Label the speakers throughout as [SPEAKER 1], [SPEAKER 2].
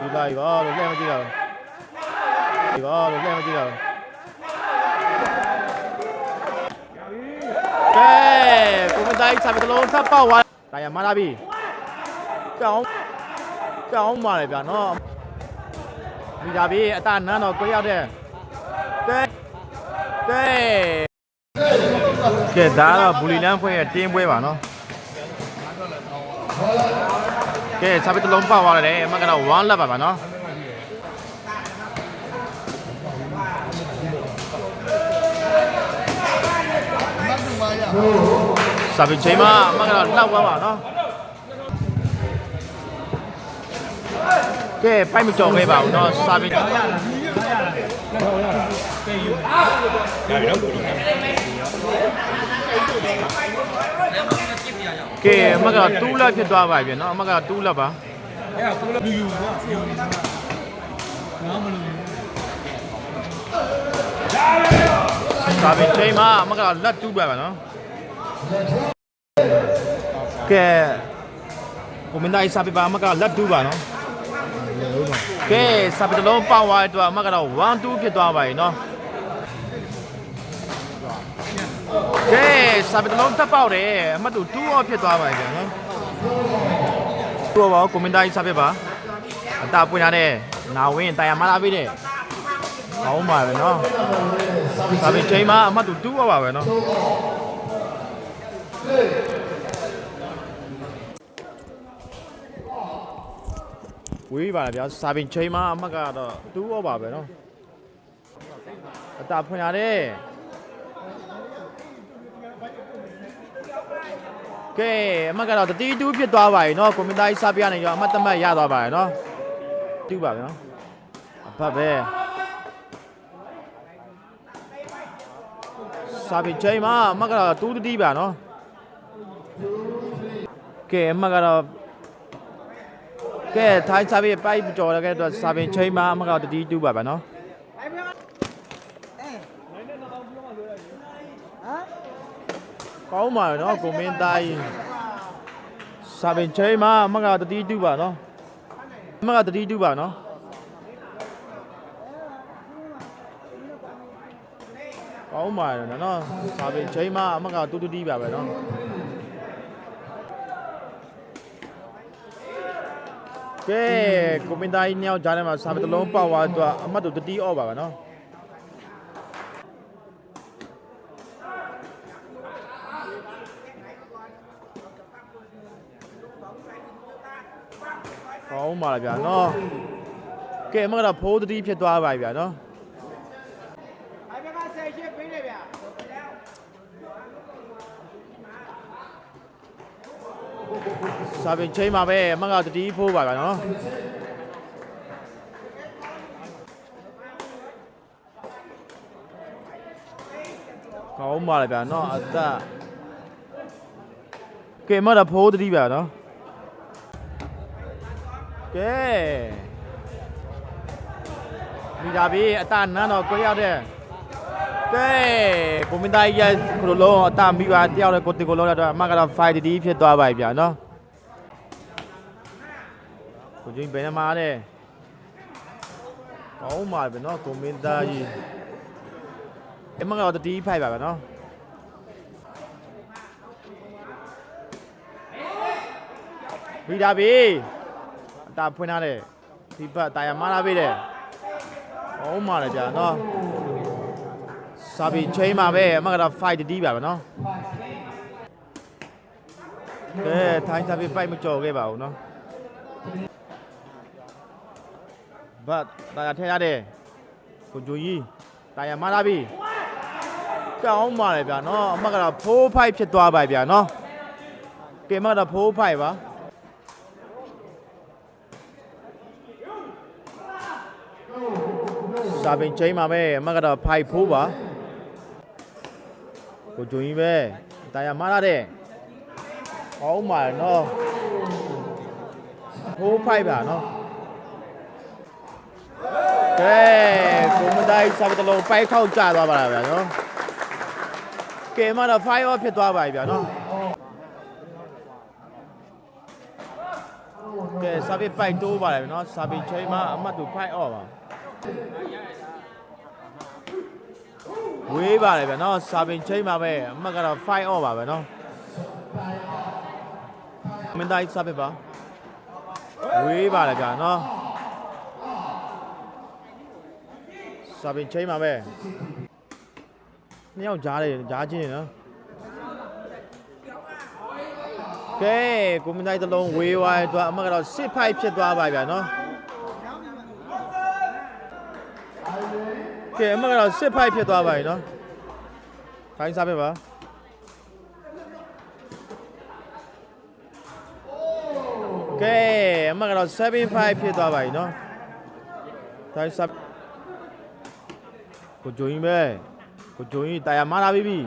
[SPEAKER 1] ဒီပါရောလို့လက်မကြည့်တော့ဒီပါလို့လက်မကြည့်တော့ကဲကိုမတိုင်းစာပတလုံးထပ်ပေါက်သွားတာရမလာပြီကြောင်းကြောင်းပါလေဗျာနော်မိသားပြီအတနန်းတော့ကိုရောက်တဲ့ကဲကဲကဲဒါတော့ဘူလီလန်းဖွဲ့ရဲ့တင်းပွဲပါနော် ကဲစာပတလုံးပေါက်သွားတယ်အမကတော့1 lap ပါပါနော်စာပချိန်မှာအမကတော့လောက်သွားပါနော်ကဲပိုက်မကြော်ခဲ့ပါဘူးနော်စာပင် ကဲအမကတူးလက်ဖြစ်သွားပါပြီနော်အမကတူးလက်ပါ
[SPEAKER 2] အဲ့ဒါကိုလည်းယူယူနော်ယူယူငါမလို့
[SPEAKER 1] စာပင်ချိန်မှာအမကလက်တူးပါပါနော်ကဲကိုမင်းသားစာပင်ပါအမကလက်တူးပါနော်ကဲစာပင်တစ်လုံးပေါက်သွားတဲ့အတွက်အမကတော့1 2ဖြစ်သွားပါပြီနော် ကဲစာပေတလုံးတက်ပေါက်တယ်အမှတ်တူ2 off ဖြစ်သွားပါပြီနော်သူ့ဘောကွန်မန်တာကြီးစာပေပါအတာပွင့်လာတဲ့နာဝင်းတာယာမလာပေးတဲ့ကောင်းပါပဲနော်စာပေချိန်မှာအမှတ်တူ2 off ပါပဲနော်ဝေးပါလားဗျာစာပင်ချိန်မှာအမှတ်ကတော့2 off ပါပဲနော်အတာဖွင့်လာတဲ့ ကဲအမတ်ကတော့တတိတူးဖြစ်သွားပါပြီเนาะကွန်ပျူတာကြီးစပြနေရောအမတ်တမတ်ရသွားပါရဲ့เนาะတူးပါဗျာအဖတ်ပဲစာပင်ချိန်မှာအမတ်ကတော့တူးတတိပါเนาะကဲအမတ်ကတော့ ကဲထိုင်းစားပြီးပိုက်ကြော်ရခဲ့တော့စာပင်ချိန်မှာအမကတော့တတိတူးပါပါနော် ကောင်းပါနော်ကိုမင်းသားကြီးစာပင်ချိန်မှာအမကတတိတူးပါနော်အမကတတိတူးပါနော်ကောင်းပါနော်စာပင်ချိန်မှာအမကတူတူတီးပါပဲနော်ကဲကိုမင်းသားကြီးညောင်ကြားထဲမှာစာမတစ်လုံးပေါက်သွားတော့အမတ်တို့တတိအော့ပါပါနော် ဟောင်းပါလားဗျာနော်ကဲအမကတော့ဖိုးတတိဖြစ်သွားပါပြီဗျာနော်
[SPEAKER 3] အဲ့ဘက်ကဆယ်ရှစ်ပေးနေဗျာ
[SPEAKER 1] စာပင်ချိန်မှာပဲအမကတတိဖိုးပါဗျာနော်ကောင်းပါလားဗျာနော်အသက်ကဲအမတော့ဖိုးတတိပါနော် ကဲမိသားပြီးအတနန်းတော်ကိုရောက်တဲ့ကဲကိုမင်းသားရဲ့ခလိုလုံးအတမိပါတယောက်တဲ့ကိုတီကိုလုံးတော့အမကတော့ 5D ဖြစ်သွားပါပြီဗျာနော်ကိုကြီးဘယ်နှမှာတဲ့ကောင်းပါပဲနော်ကိုမင်းသားကြီးအမကတော့တီးဖိုက်ပါဗျာနော်မိသားပြီး တာဖွင့်ထားတဲ့ဒီဘက်တာယာမာလာပေးတယ်။ဟုတ်မှာလေကြာနော်။စာဘီချိန်မှာပဲအမကတော့ fight တီးပါပဲနော်။ကဲထိုင်းစာဘီပိုက်မကြော်ခဲ့ပါဘူးနော်။ဘတ်တာယာထဲရတဲ့ကိုဂျူကြီးတာယာမာလာပေးကောင်းပါလေဗျာနော်အမကတော့ဖိုးဖိုက်ဖြစ်သွားပါဗျာနော်။ကဲအမကတော့ဖိုးဖိုက်ပါ။ စာပင်ချိန်မှာပဲအမကတော့ဖိုက်ဖိုးပါကိုဂျိုကြီးပဲတာယာမလာတဲ့ကောင်းပါလေနော်ဖိုးဖိုက်ပါနော်ကဲကိုမတိုင်းစာပတလုံးပိုက်ခောက်ကျသွားပါလားဗျာနော်ကဲမတော့ fire off ဖြစ်သွားပါပြီဗျာနော်ကဲစာပေပိုက်တိုးပါတယ်ဗျနော်စာပေချိန်မှာအမှတ်တူဖိုက်အော့ပါ ဝေးပါတယ်ဗျနော်စာပေချိန်မှာပဲအမှတ်ကတော့ဖိုက်အော့ပါပဲနော်မင်းတိုင်းစာပေပါဝေးပါတယ်ဗျနော်စာပေချိန်မှာပဲနှစ်ယောက်ကြားတယ်ကြားချင်းနေနော်ကဲကိုမင်းတိုင်းတစ်လုံးဝေးဝိုင်းတော့အမကတော့စစ်ဖိုက်ဖြစ်သွားပါဗျာနော် ကဲအမကတော့စစ်ဖိုက်ဖြစ်သွားပါပြီနော်ခိုင်းစားပြပါကဲအမကတော့75ဖြစ်သွားပါပြီနော်ခိုင်းစားကိုဂျိုရင်ပဲကိုဂျိုရင်တာယာမာလာပြီပြီ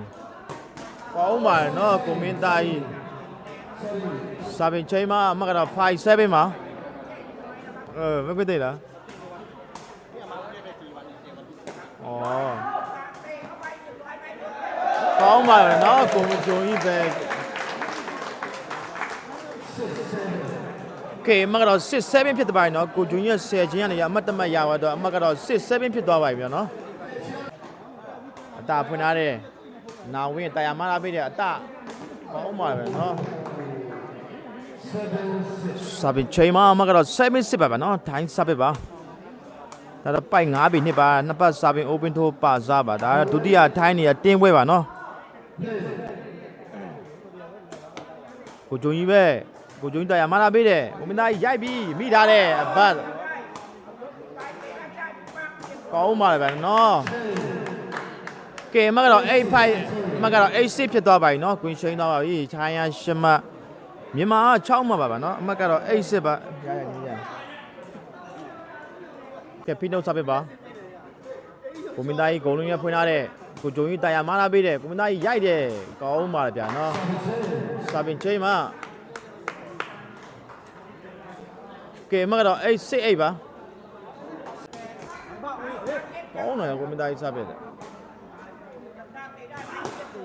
[SPEAKER 1] ကောင်းပါနော်ကိုမင်းသားကြီးစာပင်ချိန်မှာအမကတော့57မှာအဲမကွေးသေးလား ကောင်းပါရဲ့နော်ကိုမဂျုံကြီးပဲကဲအမကတော့67ဖြစ်သွားပါပြီနော်ကိုဂျုံကြီး10ချင်းကနေရအမတ်တမတ်ရသွားတော့အမကတော့67ဖြစ်သွားပါပြီနော်အတာဖွင့်ထားတဲ့နာဝင်းတရားမလာပေးတဲ့အတာကောင်းပါပဲနော်စာပင်ချိန်မှာမကတော့7စစ်ပါပါနော်ထိုင်းစာပင်ပါ ဒါတော့ပိုက်9ပြီနှစ်ပါနှစ်ပတ်စာပင် open ထိုးပါစားပါဒါဒုတိယထိုင်းနေရတင်းပွဲပါနော်ကိုဂျုံကြီးပဲကိုဂျုံကြီးတရားမလာပေးတယ်ကိုမင်းသားကြီးရိုက်ပြီးမိထားတယ်အဘတ်ကောင်းပါလေဗျာနော်ကဲမကတော့8 5မကတော့8 6ဖြစ်သွားပါပြီနော်ကွင်းချိန်သွားပါပြီချိုင်းရရှမမြန်မာက6မှာပါဗျာနော်အမကတော့8 6ပါ ကဲဖိနှုတ်စပစ်ပါကိုမင်းသားကြီးဂုံလုံးရဖွင့်ထားတဲ့ကိုဂျုံကြီးတာယာမာလာပေးတယ်ကိုမင်းသားကြီးရိုက်တယ်ကောင်းပါလေဗျာနော်စပင်ချိန်မှာကဲမကတော့အဲ့စိတ်အိတ်ပါကောင်းတယ်ကိုမင်းသားကြီးစပစ်တယ်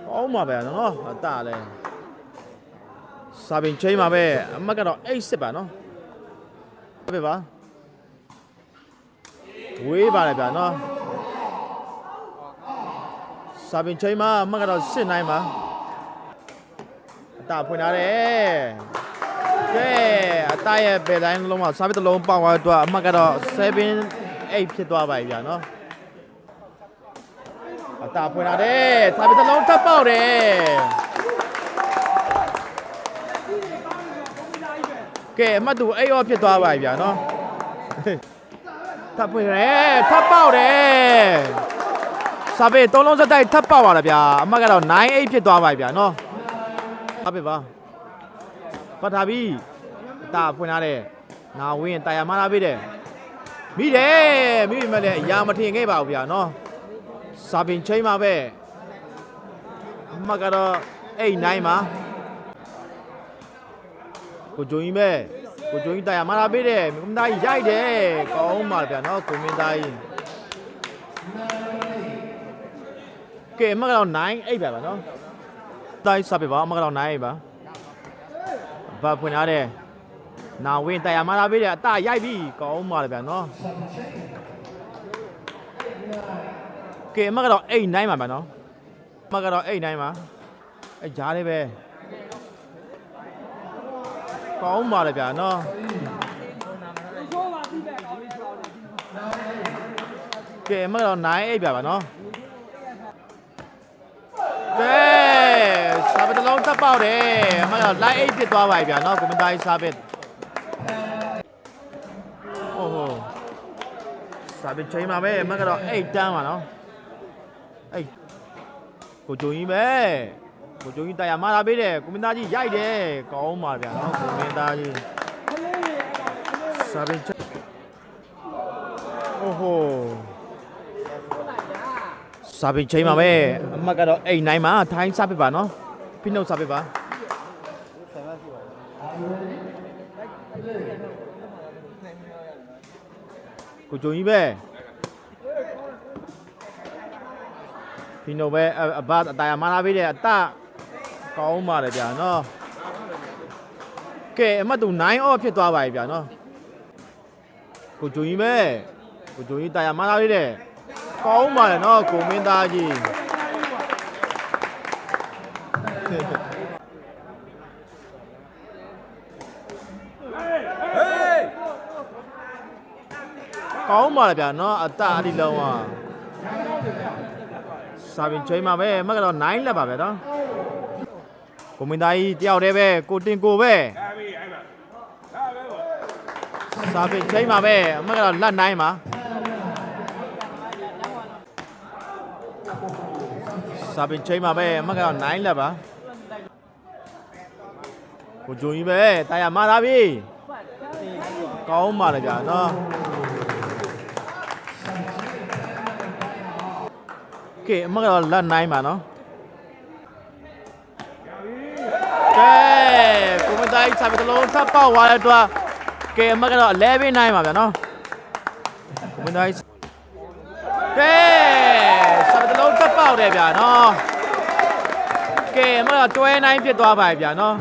[SPEAKER 1] ကောင်းပါဗျာနော်အတလည်းစာပင်ချိန်မှာပဲအမတ်ကတော့8စစ်ပါနော်ပဲပါ ဝေးပါလေဗျာနော်စာပင်ချိန်မှာအမတ်ကတော့စစ်နိုင်ပါအတာဖွင့်ထားတယ်ကဲအတာရဲ့ဘယ်တိုင်းလုံးမှာစာပင်တစ်လုံးပေါက်သွားတော့အမတ်ကတော့7 8ဖြစ်သွားပါပြီဗျာနော်အတာဖွင့်ထားတယ်စာပင်တစ်လုံးထပ်ပေါက်တယ်ကဲအမှတ်တူအဲ့ရောဖြစ်သွားပါပြီဗျာနော် ထပ်ပွင့်ရဲထပ်ပေါက်တယ်စာပေသုံးလုံးစက်တိုက်ထပ်ပေါက်ပါလားဗျာအမှတ်ကတော့98ဖြစ်သွားပါပြီဗျာနော်ဟုတ်ပြီပါပတ်ထားပြီအတာဖွင့်ထားတဲ့နာဝင်းတာယာမလာပြီတဲ့မိတယ်မိပြီမဲ့လည်းအရာမထင်ခဲ့ပါဘူးဗျာနော်စာပင်ချိန်မှာပဲအမှတ်ကတော့89ပါကိုဂျုံကြီးပဲ ကိုဂျုံကြီးတာယာမလာပေးတယ်မင်းသားကြီးရိုက်တယ်ကောင်းပါဗျာနော်ကိုမင်းသားကြီးကဲအမကတော့9 8ပါဗျာနော်တိုင်းစပ်ပါအမကတော့9 8ပါဘာဖွင့်ထားတယ်နာဝင်းတာယာမလာပေးတယ်အတရိုက်ပြီကောင်းပါဗျာနော်ကဲအမကတော့8 9ပါဗျာနော်အမကတော့8 9ပါအဲကြားလေးပဲ ကောင်းပါလေဗျာနော်ကဲမကတော့98ပြပါနော်ကဲစာဘတ်လုံးတက်ပေါက်တယ်အမကလိုက်အိတ်ဖြစ်သွားပါပြီဗျာနော်ကွန်မန်တာစာဘတ်ဟိုဟိုစာဘတ်ချိန်ပါပဲအမကတော့အိတ်တန်းပါနော်အိတ်ကိုကြုံကြီးပဲ ကိုဂျုံကြီးတာယာမလာပေးတယ်ကွန်မန်တာကြီးရိုက်တယ်ကောင်းပါဗျာနော်ကွန်မန်တာကြီးစာပစ်ချိန်โอ้โห စာပင်ချိန်မှာပဲအမှတ်ကတော့အိမ်နိုင်မှာထိုင်းစားပစ်ပါနော်ဖိနှုတ်စားပစ်ပါကိုကြုံကြီးပဲဖိနှုတ်ပဲအအဘအတားရမလာပေးတယ်အတ ကောင်းပါလေဗျာနော်ကဲအမှတ်သူ9 off ဖြစ်သွားပါပြီဗျာနော်ကိုဂျူကြီးပဲကိုဂျူကြီးတာယာမလာလေးတဲ့ကောင်းပါလေနော်ကိုမင်းသားကြီးကောင်းပါလေဗျာနော်အတအဒီလုံးอ่ะစာပင်ချိန်မှာပဲအမှတ်ကတော့9လက်ပါပဲနော် ကိုမင်းသားကြီးတယောက်တည်းပဲကိုတင်ကိုပဲစာပင်ချိန်မှာပဲအမှတ်ကတော့လက်9ပါစာပင်ချိန်မှာပဲအမှတ်ကတော့9လက်ပါကိုဂျုံကြီးပဲတာယာမလာပြီကောင်းပါလေဗျာနော်ကဲအမကတော့လက်နိုင်ပါနော်ကဲ စာပြီးတစ်လုံးထပ်ပေါက်သွားတဲ့အတွက်ကဲအမတ်ကတော့11 9ပါဗျာနော်ဝင်တိုင်းကဲစာပြီးတစ်လုံးထပ်ပေါက်တယ်ဗျာနော်ကဲအမတ်ကတွဲနိုင်ဖြစ်သွားပါဗျာနော်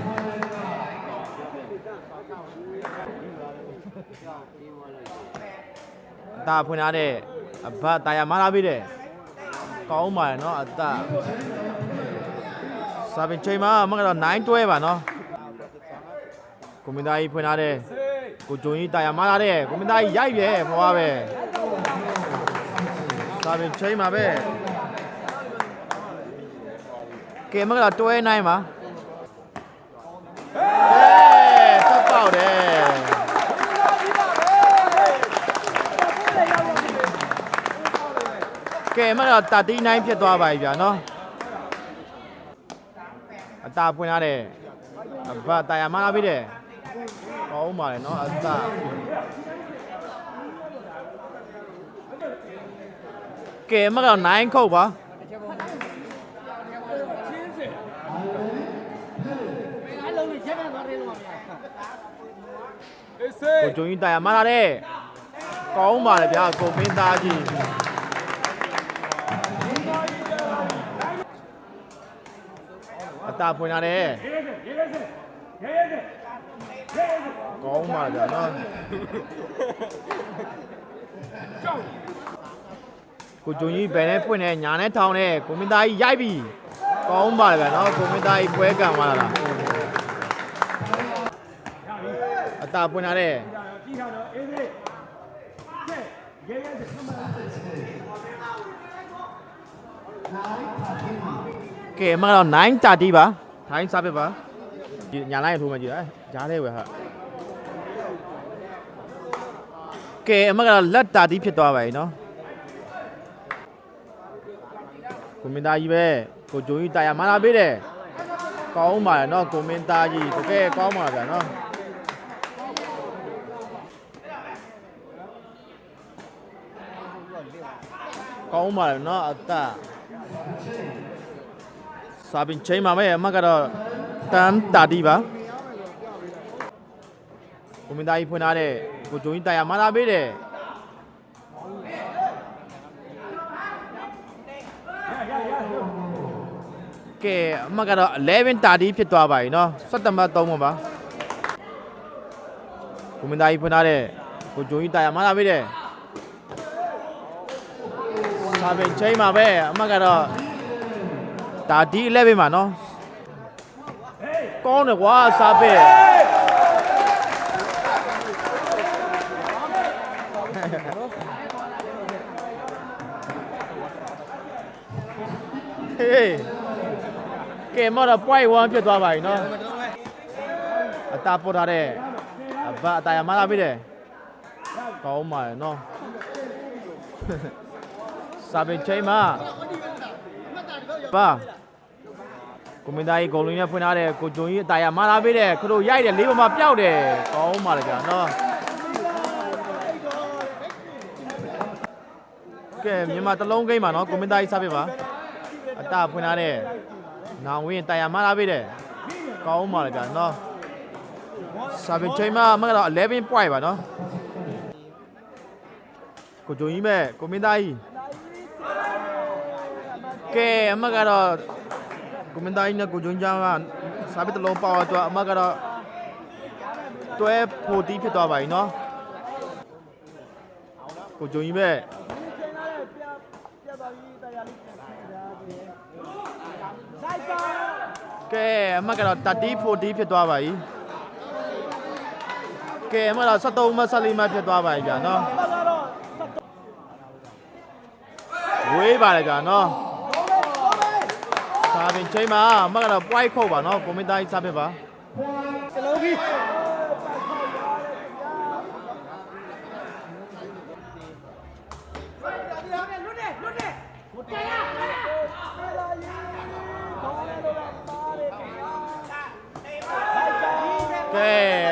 [SPEAKER 1] ဒါဖွင့်ထားတဲ့အဘတာယာမလာပြီတဲ့ကောင်းပါရဲ့နော်အတစာပင်ချိန်မှာမကတော့9တွဲပါနော် ကိုမင်းသားကြီးဖွင့်ထားတဲ့ကိုဂျုံကြီးတာယာမလာတဲ့ကိုမင်းသားကြီးရိုက်ပဲမဟုတ်ပါပဲ။ဒါပင်ချိန်မှာပဲ။ကဲမကလာတွဲနိုင်မှာ။ဟေးဆက်ပေါက်တယ်။ကဲမကတာတိနိုင်ဖြစ်သွားပါပြီဗျာနော်။အတာပွင့်လာတယ်။အဘတာယာမလာပြီတဲ့။ အောင်ပါလေနော်အသကဲမက9ခုတ်ပါ
[SPEAKER 3] ကို
[SPEAKER 1] ဂျုံကြီးတာယာမလာတဲ့ကောင်းပါလေဗျာကိုမင်းသားကြီးအတာဖွင့်ရတယ် ကောင်းပါလေဗျာနော်ကိုဂျုံကြီးဘယ်နဲ့ဖွင့်နေညာနဲ့ထောင်းနေကိုမင်းသားကြီးရိုက်ပြီကောင်းပါလေဗျာနော်ကိုမင်းသားကြီးပွဲကန်သွားတာလားအတာဖွင့်ထားတဲ့ကဲအမကတော့9တာတီးပါထိုင်းစားပစ်ပါဒီ ညာလိုက်ထိုးမှကြည့်အဲဂျားလေးပဲဟာကဲအမကတော့လက်တာတီးဖြစ်သွားပါပြီနော်ကိုမင်းသားကြီးပဲကိုဂျုံကြီးတာယာမလာပေးတယ်ကောင်းပါလေနော်ကိုမင်းသားကြီးတကယ်ကောင်းပါဗျာနော်ကောင်းပါလေနော်အသက်စာပင်ချိန်မှာပဲအမကတော့ တန်တာတီပါကိုမင်းသားကြီးဖွင့်ထားတဲ့ကိုဂျုံကြီးတာယာမလာပေးတယ်ကဲအမကတော့11တာတီဖြစ်သွားပါပြီเนาะ17မှတ်3ပါကိုမင်းသားကြီးဖွင့်ထားတဲ့ကိုဂျုံကြီးတာယာမလာပေးတယ်စာပင်ချိန်မှာပဲအမကတော့ ဒါဒီ11မှာနော် ကောင်းတယ်ကွာစားပဲဟေးကဲမတော့ point 1ဖြစ်သွားပါပြီနော်အတာပေါ်ထားတဲ့အဘအတာရမလာပြီတဲ့ကောင်းပါရဲ့နော်စားပင်ချိန်မှာပါ ကိုမင်းသားကြီးဂုံလုံးနဲ့ဖွင့်ထားတဲ့ကိုဂျုံကြီးအတာယာမလာပေးတဲ့ခတို့ရိုက်တယ်လေးပေါ်မှာပျောက်တယ်ကောင်းပါလေကြာနော်ကဲမြန်မာတစ်လုံးကိန်းပါနော်ကိုမင်းသားကြီးစားပြပါအတာဖွင့်ထားတဲ့နောင်ဝင်းတာယာမလာပေးတဲ့ကောင်းပါလေကြာနော်စာပင်ချိန်မှာမကတော့11 point ပါနော်ကိုဂျုံကြီးမဲ့ကိုမင်းသားကြီးကဲအမကတော့ ကွန်မန်တိုင်းနဲ့ကိုဂျွန်ဂျာကစာပစ်တလုံးပေါက်တော့အမကတော့တွဲဖို့တီးဖြစ်သွားပါပြီနော်ကိုဂျုံကြီးပဲ
[SPEAKER 3] ဒီချိန်လာတဲ့ပြပြသွားပြီးတရားလေးပြန်ပြန်ကြတယ်စိုက်ပါ
[SPEAKER 1] ကဲအမှတ်ကတော့30 40ဖြစ်သွားပါပြီကဲအမှတ်တော့73မှတ်74မှတ်ဖြစ်သွားပါပြီဗျာနော်
[SPEAKER 3] ဘာသာတော့
[SPEAKER 1] ဝေးပါတယ်ဗျာနော် စာပင်ချိန်မှာအမှတ်ကတော့ point ခုတ်ပါနော်ကွန်ပျူတာကြီးစာပစ်ပါ
[SPEAKER 3] စလုံးကြီးလွတ်တယ်လွတ်တယ်ကိုတရားလာရေးကောင်းတယ်လို့ပါတယ်ခင်ဗျာ
[SPEAKER 1] ကဲ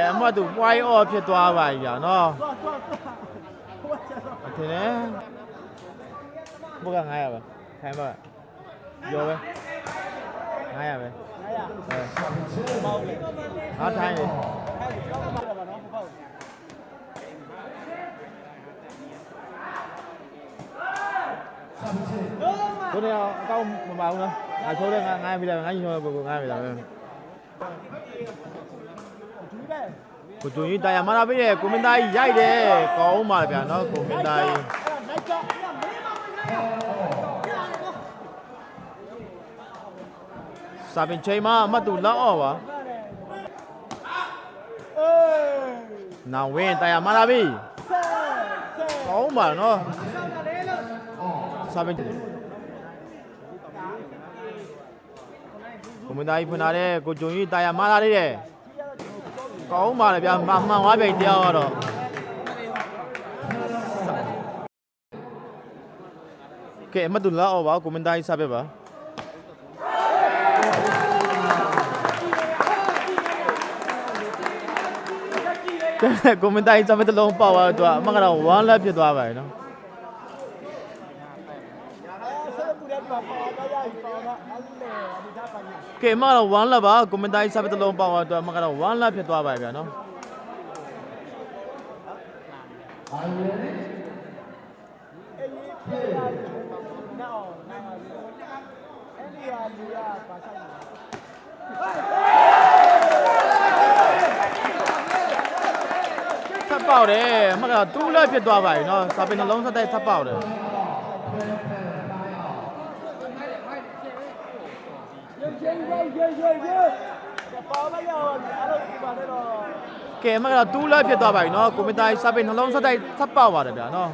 [SPEAKER 1] အမှတ်သူ point off ဖြစ်သွားပါပြီဗျာနော်
[SPEAKER 3] သွားသွားဟိုချက်တော့
[SPEAKER 1] အထင်တယ်ဘုက900ပဲခိုင်းပါရောပဲ 900ပဲ
[SPEAKER 3] 900
[SPEAKER 1] အဲ
[SPEAKER 3] မောင်းလေ
[SPEAKER 1] ငါထိုင်းလေ
[SPEAKER 3] အဲ့ဒီတော့မှာပါနော်ပေါ့
[SPEAKER 1] ဘုနေအောင်အကောင့်မပါဘူးနော်ငါချိုးတဲ့ငါ900ပြီလားငါညီချိုးတဲ့ကို900ပြီလား
[SPEAKER 3] ဒီပဲ
[SPEAKER 1] ကိုဂျုံကြီးတာယာမလာပေးတယ်ကိုမင်းသားကြီးရိုက်တယ်ကောင်းပါဗျာနော်ကိုမင်းသားကြီး
[SPEAKER 3] အဲ့ဒါလိုက်တော့မင်းမမနိုင်ရ
[SPEAKER 1] စာပင်ချိန်မှာအမှတ်သူလောက်အောင်ပါ
[SPEAKER 3] အေး
[SPEAKER 1] နောင်ဝင်းတာယာမလာပေး
[SPEAKER 3] ဆဲဆဲ
[SPEAKER 1] ကောင်းပါနော်
[SPEAKER 3] ဆောင်းတယ်လို့
[SPEAKER 1] စာပင်ကိုမင်းသားကြီးဖွင့်လာတဲ့ကိုဂျုံကြီးတာယာမလာလေးတယ်ကောင်းပါလေဗျာမှန်မှန်သွားပြီတရားကတော့ကဲအမှတ်သူလောက်အောင်ပါကိုမင်းသားကြီးစာပစ်ပါ ကဲကိုမင်းသားကြီးစာပစ်တစ်လုံးပေါက်သွားတော့အမှတ်ကတော့1 lap ဖြစ်သွားပါပြီနော်
[SPEAKER 3] အဲဆက်ပူတဲ့ပါပါတော့ရပြီပါတော့အဲ့လေဒီသားပါညာ
[SPEAKER 1] ကဲအမကတော့1 lap ပါကွန်မန်တိုင်းစာပစ်တစ်လုံးပေါက်သွားတော့အမကတော့1 lap ဖြစ်သွားပါပြီဗျာနော်
[SPEAKER 3] အေးပြေးလာနော်နိုင်ပါဘူးအဲ့ဒီဟာလူရပါဆိုင်
[SPEAKER 1] ထ ပ်ပေါက်တယ်အမကတော့2 lap ဖြစ်သွားပါပြီနော်စာပင်နှလုံးဆက်တိုက်ထပ်ပေါက်တယ်
[SPEAKER 3] ရေရေရေရေရေပါမရအောင်အဲ့လိုဒီပါတော့
[SPEAKER 1] ကဲအမကတော့2 lap ဖြစ်သွားပါပြီနော်ကွန်မန်တိုင်းစာပင်နှလုံးဆက်တိုက်ထပ်ပေါက်ပါတယ်ဗျာနော်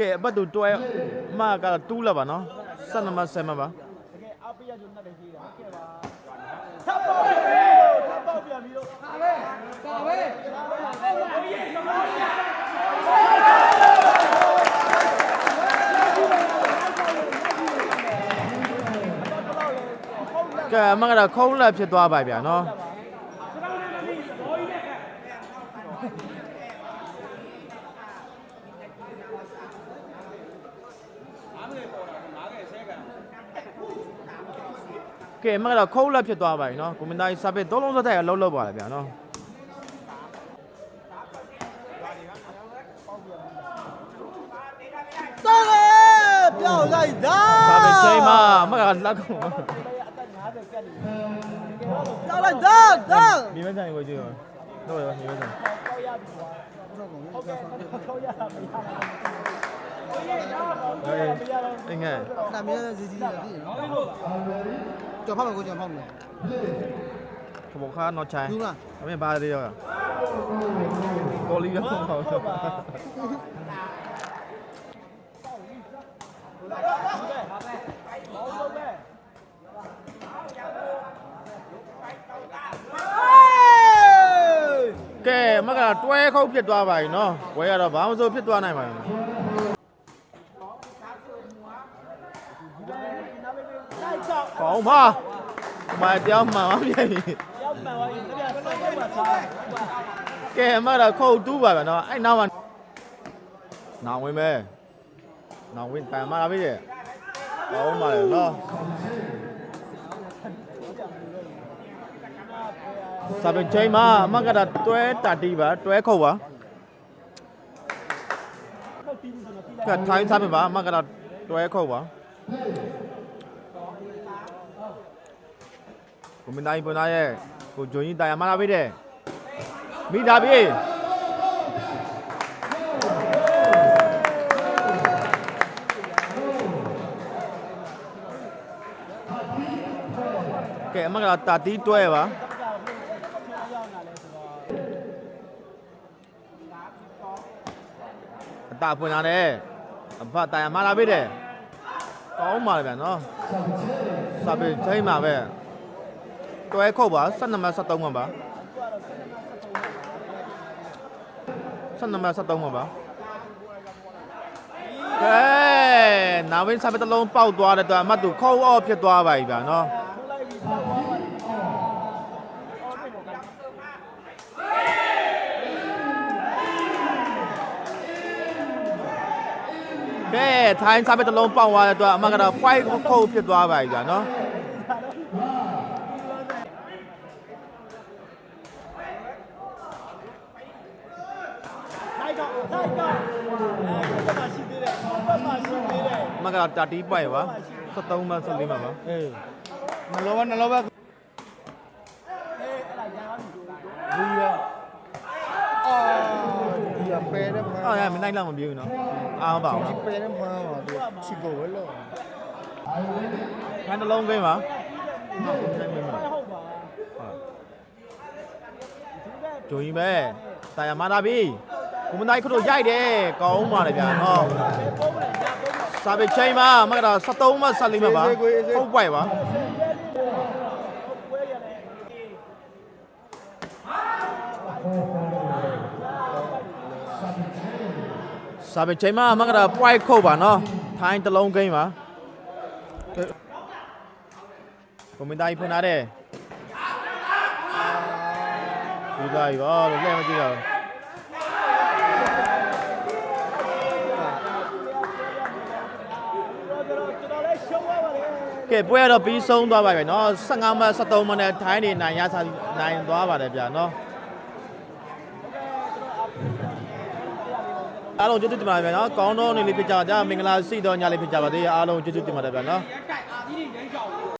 [SPEAKER 1] ကဲအပတ်သူတွဲအမကတော့2 lap ပါနော်12မှ7မှပါ
[SPEAKER 3] တကယ်အပိယကျုံနဲ့တည်းကြီးတာကဲပါထပ်ပေါ့ထပ်ပေါ့ပြန်ပြီးတော့ဟာပဲပါပဲ
[SPEAKER 1] ကဲအမကတော့ခုံး lap ဖြစ်သွားပါဗျာနော် ကဲအမကတော့ခုံး lap ဖြစ်သွားပါပြီနော်ကွန်မန်တိုင်းစာပစ်သုံးလုံးဆက်တိုက်အလုံးလုံးပါလေဗျာနော်
[SPEAKER 3] တော်လေပြောင်းလိုက်တာ
[SPEAKER 1] စာပင်ချိန်မှာအမကလက်ကုံ
[SPEAKER 3] အသက်50ကက်နေပြောင်းလိုက်တာတာ
[SPEAKER 1] ဒီမဆိုင်ကိုကြည့်ရောတော့ရောဒီမဆိုင်
[SPEAKER 3] တော့ရပြီကွာဟုတ်ကဲ့ အေးအင်းငယ်။
[SPEAKER 1] ဒါမင်းလည်း
[SPEAKER 4] စီစီလေးပြည့်နော်။ကြော်ဖောက်မယ်ကိုကြော်ဖောက်မယ်
[SPEAKER 1] ခဘခါနော်ချိုင်း။
[SPEAKER 4] ယူလား
[SPEAKER 1] အမေဘာတွေရောပေါ်လီရောဟောကဲမကတွဲခုတ်ဖြစ်သွားပါပြီနော်ဝဲရတော့ဘာမှမစိုးဖြစ်သွားနိုင်ပါဘူး
[SPEAKER 3] ချောက်
[SPEAKER 1] ကောင်းပါဒီမတရားမှန်ပါပြီ
[SPEAKER 3] ရောက်မှန်ပါပြီတပြက်တော့တော့ပါသား
[SPEAKER 1] ကဲအမကခုတ်တူးပါဗျနော်အဲ့နောက်မှာနောင်ဝင်မဲနောင်ဝင်ပန်มาပြီတဲ့ကောင်းပါလေနော်စာပင်ချိန်မှာအမကတွဲတာတီပါတွဲခုတ်ပါ
[SPEAKER 3] ခုတ်တီးပြီးဆိုတော့တီးလို
[SPEAKER 1] ကဲ
[SPEAKER 3] က်
[SPEAKER 1] ထိုင်းစားပြပါအမကတော့တွဲခုတ်ပါ ကိုမင်းတိုင်းပွန်သားရဲ့ကိုဂျွန်ကြီးတာယာမလာပေးတယ်မိသားပြေကဲအမကတာတီးတွဲပါ
[SPEAKER 3] ရောက်လာလဲဆိုတော့
[SPEAKER 1] အတာပွင့်လာတယ်အဖတာယာမလာပေးတယ်ကောင်းပါလေဗျာနော်စာပေချိန်မှာပဲ တွဲခုတ်ပါ12မှတ်73မှတ်ပါ12မှတ်73မှတ်ပါကဲနာဝင်းစာပေတစ်လုံးပေါက်သွားတဲ့တော့အမတ်သူခုတ်အော့ဖြစ်သွားပါပြီဗျာနော်
[SPEAKER 3] ထိုးလိုက်ပြီးပေါက်သွားပါအော်ပြတော့က
[SPEAKER 1] ကဲထိုင်းစာပေတစ်လုံးပေါက်သွားတဲ့တော့အမကတော့ point ခုတ်ဖြစ်သွားပါပြီဗျာနော်
[SPEAKER 3] လိုက်တော့လိုက်တော့အဲဒီကမှရှိသေးတယ်ဘက်မှရှိသေးတယ်
[SPEAKER 1] အမကတော့တာတီးပွိုင်ပါ73မှတ်74မှတ်ပါ
[SPEAKER 2] အေးနှလုံးပဲနှလုံးပဲ
[SPEAKER 3] အေးအဲ့ဒါညာပြီ
[SPEAKER 2] ဘူးရအာဒီကပဲနဲ့မှာ
[SPEAKER 1] အော်ရမနိုင်လောက်မပြေဘူးနော်အားပါဘူး
[SPEAKER 2] ဒီပဲနဲ့မှာပါသူချီကိုပဲလို့
[SPEAKER 1] ခန်းတစ်လုံးကိန်းပါ
[SPEAKER 3] ဟုတ်ပါ
[SPEAKER 1] ဂျိုကြီးပဲတာယာမာတာပြီ ကိုမနိုင်ခတို့ရိုက်တယ်ကောင်းပါလေဗျာနော်
[SPEAKER 3] ပုံးတယ်ညာပုံးတယ်
[SPEAKER 1] စာပေချိန်မှာအမကတော့73မှ74မှတ်ပါဟုတ်ပွိုင်ပါ
[SPEAKER 3] ပွဲရတယ်အေး
[SPEAKER 1] စာပေချိန်မှာအမကတော့ point ခုတ်ပါနော်ထိုင်းတစ်လုံးကိန်းပါကိုမင်းသားကြီးဖွင့်ထားတယ်ဒီလိုက်ပါလို့လက်မကြည့်တော့
[SPEAKER 3] တော့ကျွန်တော်လည်းရှုံးသွားပါလေ
[SPEAKER 1] ကဲပွဲရတော့ပြီးဆုံးသွားပါပြီနော်15မှတ်73မှတ်နဲ့ထိုင်းနေနိုင်ရစားနိုင်သွားပါတယ်ဗျာနော်အားလုံးကျေးဇူးတင်ပါတယ်ဗျာနော်ကောင်းတော့နေလေးဖြစ်ကြပါကြမင်္ဂလာရှိတော့ညလေးဖြစ်ကြပါသေးအားလုံးကျေးဇူးတင်ပါတယ်ဗျာနော်